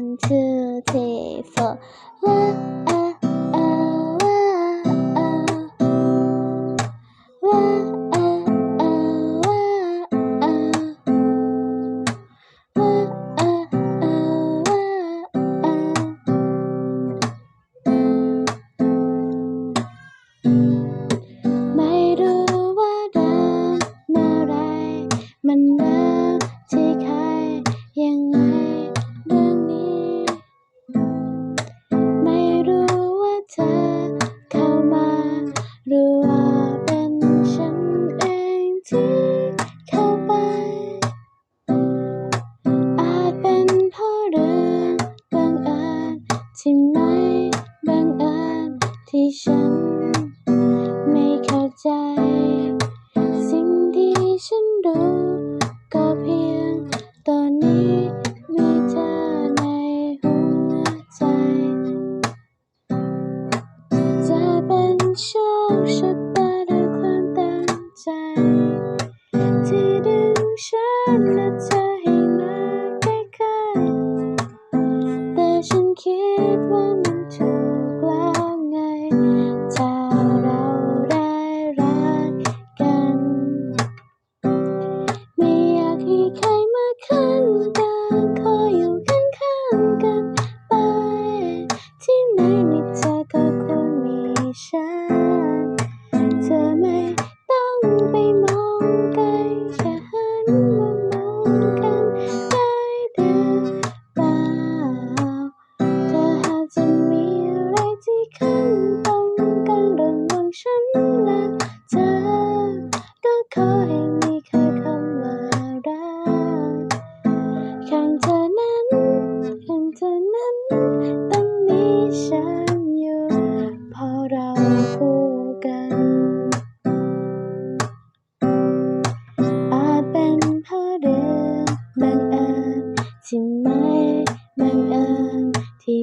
One, two, three, four. One, ใจ สิ่งที่ฉันรู้ก็เพียงตอนนี้มีเธอในหัวใจ จะเป็นโชคชะ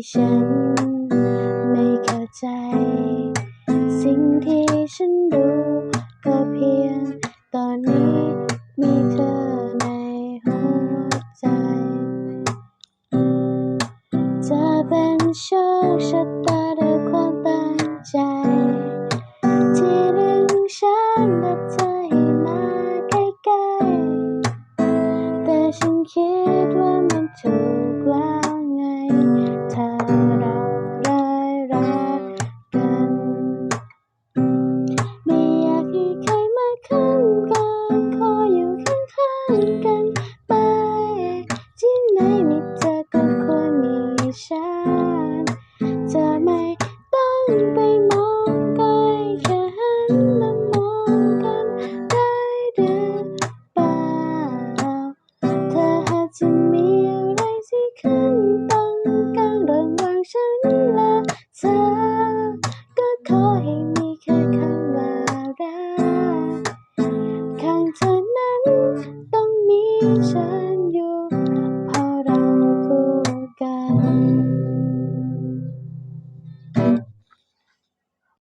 ฉัน ไม่เข้าใจ สิ่งที่ฉันดูก็เพียงตอนนี้มีเธอในหัวใจ จะเป็นโชคชะตาด้วยความตั้งใจ ที่ดึงฉันและเธอให้มาใกล้ๆแต่ฉันคิดว่ามันถูก